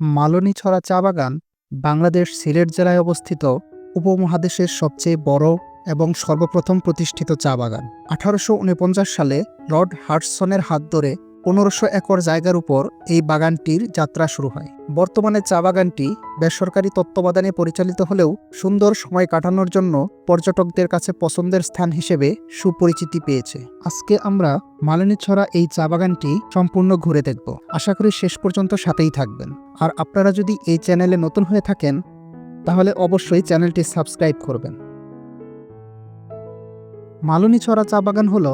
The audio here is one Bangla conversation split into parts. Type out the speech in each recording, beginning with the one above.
মালনীছড়া চা বাগান বাংলাদেশ সিলেট জেলায় অবস্থিত উপমহাদেশের সবচেয়ে বড় এবং সর্বপ্রথম প্রতিষ্ঠিত চা বাগান। আঠারোশো উনপঞ্চাশ সালে লর্ড হার্টসনের হাত ধরে পনেরোশো একর জায়গার উপর এই বাগানটির যাত্রা শুরু হয়। বর্তমানে চা বাগানটি বেসরকারি তত্ত্বাবধানে পরিচালিত হলেও সুন্দর সময় কাটানোর জন্য পর্যটকদের কাছে পছন্দের স্থান হিসেবে সুপরিচিতি পেয়েছে। আজকে আমরা মালিনীছড়া এই চা বাগানটি সম্পূর্ণ ঘুরে দেখব। আশা করি শেষ পর্যন্ত সাথেই থাকবেন। আর আপনারা যদি এই চ্যানেলে নতুন হয়ে থাকেন, তাহলে অবশ্যই চ্যানেলটি সাবস্ক্রাইব করবেন। মালনীছড়া চা বাগান হলো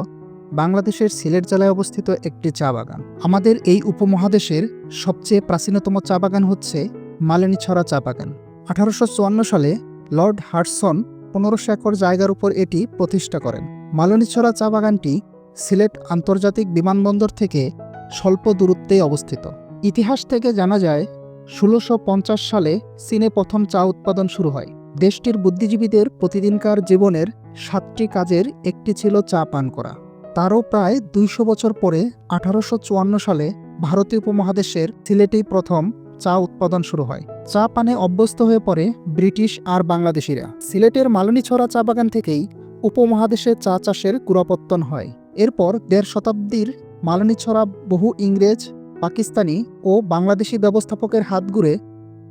বাংলাদেশের সিলেট জেলায় অবস্থিত একটি চা বাগান। আমাদের এই উপমহাদেশের সবচেয়ে প্রাচীনতম চা বাগান হচ্ছে মালিনীছড়া চা বাগান। আঠারোশো চুয়ান্ন সালে লর্ড হার্টসন পনেরোশো একর জায়গার উপর এটি প্রতিষ্ঠা করেন। মালনীছড়া চা বাগানটি সিলেট আন্তর্জাতিক বিমানবন্দর থেকে স্বল্প দূরত্বে অবস্থিত। ইতিহাস থেকে জানা যায়, ষোলোশো সালে চীনে প্রথম চা উৎপাদন শুরু হয়। দেশটির বুদ্ধিজীবীদের প্রতিদিনকার জীবনের সাতটি কাজের একটি ছিল চা পান করা। তারও প্রায় দুইশো বছর পরে আঠারোশো চুয়ান্ন সালে ভারতীয় উপমহাদেশের সিলেটেই প্রথম চা উৎপাদন শুরু হয়। চা পানে অভ্যস্ত হয়ে পড়ে ব্রিটিশ আর বাংলাদেশিরা। সিলেটের মালনীছড়া চা বাগান থেকেই উপমহাদেশে চা চাষের কুরাপত্তন হয়। এরপর দেড় শতাব্দীর মালনীছড়া বহু ইংরেজ, পাকিস্তানি ও বাংলাদেশি ব্যবস্থাপকের হাত ঘুরে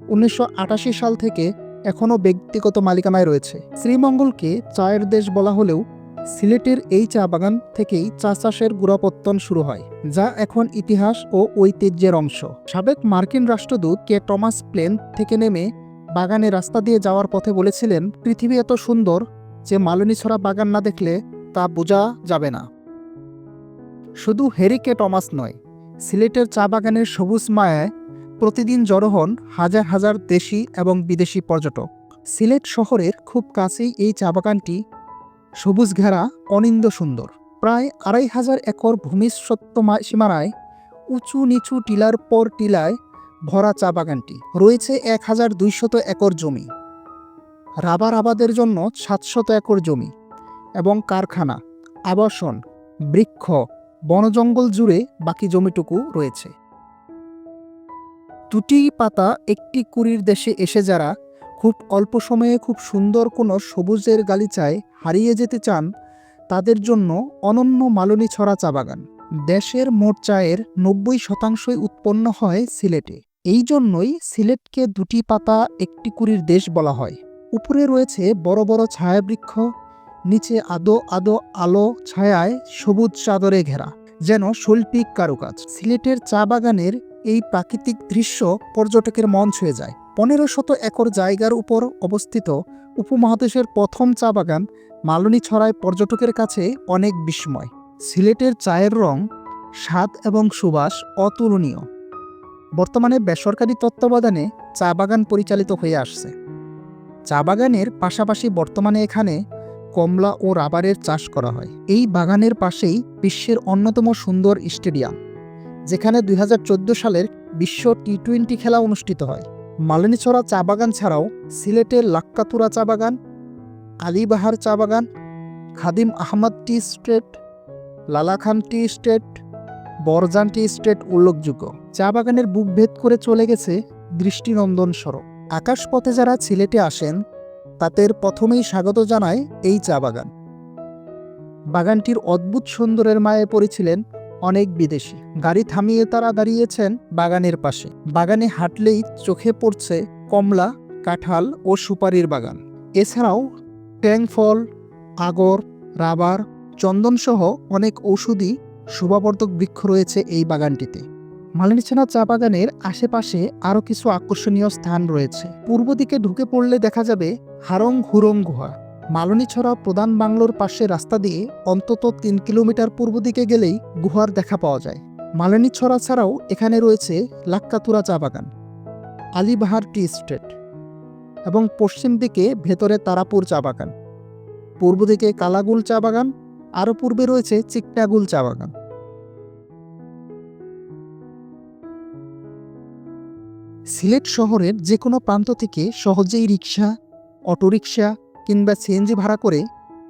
উনিশশো আটাশি সাল থেকে এখনও ব্যক্তিগত মালিকানায় রয়েছে। শ্রীমঙ্গলকে চায়ের দেশ বলা হলেও সিলেটের এই চা বাগান থেকেই চা চাষের গুড়াপত্তন শুরু হয়, যা এখন ইতিহাস ও ঐতিহ্যের অংশ। সাবেক মার্কিন রাষ্ট্রদূত কে টমাস প্লেন থেকে নেমে বাগানে রাস্তা দিয়ে যাওয়ার পথে বলেছিলেন, পৃথিবী এত সুন্দর যে মালনীছড়া বাগান না দেখলে তা বোঝা যাবে না। শুধু হেরি কে টমাস নয়, সিলেটের চা বাগানের সবুজ মায়ায় প্রতিদিন জড়ো হন হাজার হাজার দেশি এবং বিদেশি পর্যটক। সিলেট শহরের খুব কাছেই এই চা বাগানটি সবুজ ঘেরা অনিন্দ সুন্দর। প্রায় আড়াই হাজার একর ভূমির সত্য সীমানায় উঁচু নিচু টিলার পর টিলায় ভরা চা বাগানটি। রয়েছে এক হাজার দুইশত একর জমি। রাবার আবাদের জন্য সাতশত একর জমি এবং কারখানা, আবাসন, বৃক্ষ, বনজঙ্গল জুড়ে বাকি জমিটুকু রয়েছে। দুটি পাতা একটি কুড়ির দেশে এসে যারা খুব অল্প সময়ে খুব সুন্দর কোনো সবুজের গালিচায় হারিয়ে যেতে চান, তাদের জন্য অনন্য মালনী ছড়া চা বাগান। দেশের মোট চায়ের নব্বই শতাংশই উৎপন্ন হয় সিলেটে। এই জন্যই সিলেটকে দুটি পাতা একটি কুড়ির দেশ বলা হয়। উপরে রয়েছে বড় বড় ছায়াবৃক্ষ, নিচে আদো আদো আলো ছায়ায় সবুজ চাদরে ঘেরা, যেন শৈল্পিক কারুকাজ। সিলেটের চা বাগানের এই প্রাকৃতিক দৃশ্য পর্যটকের মন ছুঁয়ে যায়। পনেরো শত একর জায়গার উপর অবস্থিত উপমহাদেশের প্রথম চা বাগান মালনী ছড়ায় পর্যটকের কাছে অনেক বিস্ময়। সিলেটের চায়ের রং, স্বাদ এবং সুবাস অতুলনীয়। বর্তমানে বেসরকারি তত্ত্বাবধানে চা বাগান পরিচালিত হয়ে আসছে। চা বাগানের পাশাপাশি বর্তমানে এখানে কমলা ও রাবারের চাষ করা হয়। এই বাগানের পাশেই বিশ্বের অন্যতম সুন্দর স্টেডিয়াম, যেখানে দুই হাজার চোদ্দ সালের বিশ্ব টি টোয়েন্টি খেলা অনুষ্ঠিত হয়। মালিনীছড়া চা বাগান ছাড়াও সিলেটের লাক্কাতুরা চা বাগান, আলিবাহার চা বাগান, Khadim Ahmad tea estate, Lalakhan tea estate, Borjan tea estate উল্লেখযোগ্য। চা বাগানের বুক ভেদ করে চলে গেছে দৃষ্টিনন্দন সড়ক। আকাশপথে যারা সিলেটে আসেন, তাদের প্রথমেই স্বাগত জানায় এই চা বাগান। বাগানটির অদ্ভুত সুন্দরের মায়ে পড়েছিলেন অনেক বিদেশি। গাড়ি থামিয়ে তারা দাঁড়িয়েছেন বাগানের পাশে। বাগানে হাঁটলেই চোখে পড়ছে কমলা, কাঁঠাল ও সুপারির বাগান। এছাড়াও ট্যাং ফল, আগর, রাবার, চন্দনসহ অনেক ঔষধি শোভাবর্ধক বৃক্ষ রয়েছে এই বাগানটিতে। মালিনীছানা চা বাগানের আশেপাশে আরও কিছু আকর্ষণীয় স্থান রয়েছে। পূর্ব দিকে ঢুকে পড়লে দেখা যাবে হারং হুরং গুহা। মালনীছড়া প্রধান বাংলোর পাশে রাস্তা দিয়ে অন্তত তিন কিলোমিটার পূর্ব দিকে গেলেই গুহার দেখা পাওয়া যায়। মালনীছড়া ছাড়াও এখানে রয়েছে লাক্কাতুরা চা বাগান, আলিবাহার টি স্টেট এবং পশ্চিম দিকে ভেতরে তারাপুর চা বাগান। পূর্ব দিকে কালাগুল চা বাগান, আরও পূর্বে রয়েছে চিকটাগুল চা বাগান। সিলেট শহরের যে কোনো প্রান্ত থেকে সহজেই রিক্সা অটোরিকশা কিংবা সিএনজি ভাড়া করে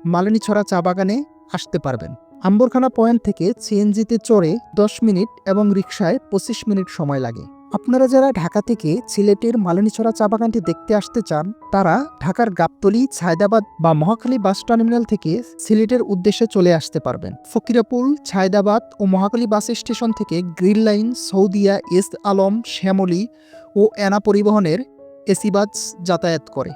মালিনীছড়া চা বাগানে আসতে পারবেন। আম্বরখানা পয়েন্ট থেকে সিএনজিতে চড়ে দশ মিনিট এবং রিক্সায় পঁচিশ মিনিট সময় লাগে। আপনারা যারা ঢাকা থেকে সিলেটের মালিনীছড়া চা বাগানটি দেখতে আসতে চান, তারা ঢাকার গাবতলি, ছায়দাবাদ বা মহাখালী বাস টার্মিনাল থেকে সিলেটের উদ্দেশ্যে চলে আসতে পারবেন। ফকিরাপুল ছায়দাবাদ ও মহাখালী বাস স্টেশন থেকে Green Line, Saudia, S Alam, Shyamoli ও অ্যানা পরিবহনের এসি বাস যাতায়াত করে।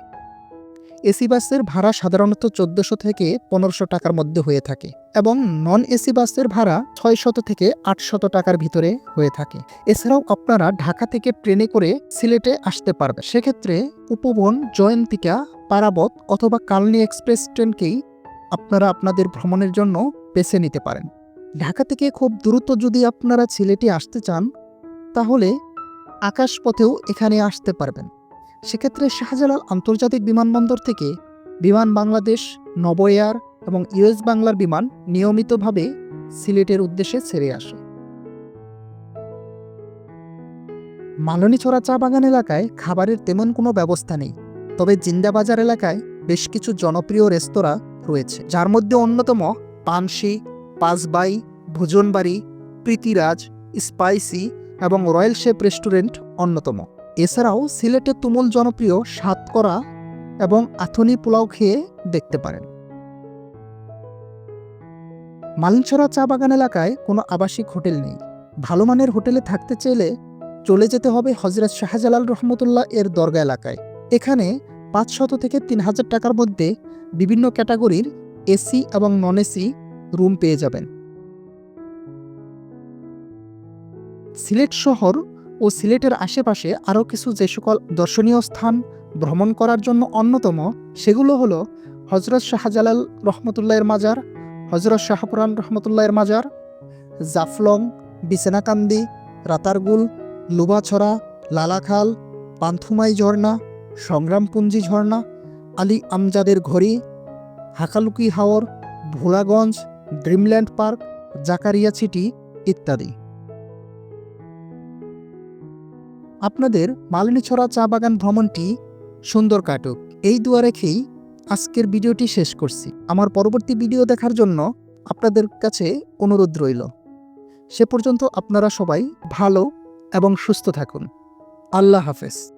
এসি বাসের ভাড়া সাধারণত চোদ্দশো থেকে পনেরোশো টাকার মধ্যে হয়ে থাকে এবং নন এসি বাসের ভাড়া ছয়শত থেকে আটশত টাকার ভিতরে হয়ে থাকে। এছাড়াও আপনারা ঢাকা থেকে ট্রেনে করে সিলেটে আসতে পারবেন। সেক্ষেত্রে উপবন, জয়ন্তিকা, পারাবত অথবা কালনী এক্সপ্রেস ট্রেনকেই আপনারা আপনাদের ভ্রমণের জন্য বেছে নিতে পারেন। ঢাকা থেকে খুব দ্রুত যদি আপনারা সিলেটে আসতে চান, তাহলে আকাশপথেও এখানে আসতে পারবেন। সেক্ষেত্রে শাহজালাল আন্তর্জাতিক বিমানবন্দর থেকে বিমান বাংলাদেশ, নব এয়ার এবং ইউএস বাংলার বিমান নিয়মিতভাবে সিলেটের উদ্দেশ্যে ছেড়ে আসে। মালনীছড়া চা বাগান এলাকায় খাবারের তেমন কোনো ব্যবস্থা নেই, তবে জিন্দাবাজার এলাকায় বেশ কিছু জনপ্রিয় রেস্তোরাঁ রয়েছে, যার মধ্যে অন্যতম পানসি, পাঁচবাই, ভোজনবাড়ি, প্রীতিরাজ, স্পাইসি এবং রয়্যাল শেফ রেস্টুরেন্ট অন্যতম। এছাড়াও সিলেটে তুমুল জনপ্রিয় সাতকরা এবং আথনি পোলাও খেয়ে দেখতে পারেন। মালিনছড়া চা বাগান এলাকায় কোনো আবাসিক হোটেল নেই। ভালো মানের হোটেলে থাকতে চাইলে চলে যেতে হবে হজরত শাহজালাল রহমতুল্লাহ এর দরগা এলাকায়। এখানে পাঁচশত থেকে তিন হাজার টাকার মধ্যে বিভিন্ন ক্যাটাগরির এসি এবং নন এসি রুম পেয়ে যাবেন। সিলেট শহর ও সিলেটের আশেপাশে আরও কিছু যে সকল দর্শনীয় স্থান ভ্রমণ করার জন্য অন্যতম, সেগুলো হলো হজরত শাহজালাল রহমতুল্লাহের মাজার, হজরত শাহপুরান রহমতুল্লাহের মাজার, জাফলং, বিছানাকান্দি, রাতারগুল, লুবাছড়া, লালাখাল, পান্থুমাই ঝর্ণা, সংগ্রামপুঞ্জি ঝর্ণা, আলী আমজাদের ঘড়ি, Hakaluki Haor, Bholaganj, Dreamland Park, Zakaria city ইত্যাদি। আপনাদের মালিনীছড়া চা বাগান ভ্রমণটি সুন্দর কাটুক। এই দোয়া রেখেই আজকের ভিডিওটি শেষ করছি। আমার পরবর্তী ভিডিও দেখার জন্য আপনাদের কাছে অনুরোধ রইল। সে পর্যন্ত আপনারা সবাই ভালো এবং সুস্থ থাকুন। আল্লাহ হাফেজ।